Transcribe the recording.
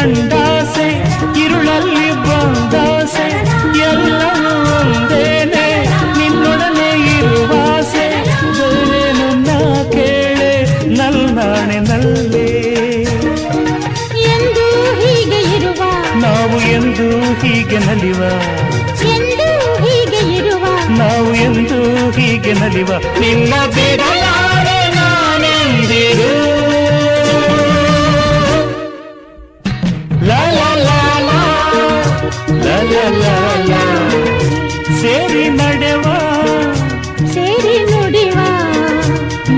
ಗಂಡಾಸೆ ಇರುಳಲ್ಲಿ ಬಂದಾಸೆ ಎಲ್ಲವೂ ಒಂದೇನೆ ನಿನ್ನೊಡನೆ ಇರುವಾಸೆ ನನ್ನ ಕೇಳೆ ನಲ್ಲಾಣೆ ನಲ್ಲೇ. ಎಂದು ಹೀಗೆ ಇರುವ ನಾವು ಎಂದು ಹೀಗೆ ನಲಿವ. ಎಂದು ಹೀಗೆ ಇರುವ ನಾವು ಎಂದು ಹೀಗೆ ನಲಿವ. ನಿಮ್ಮ ಬಿಡಲ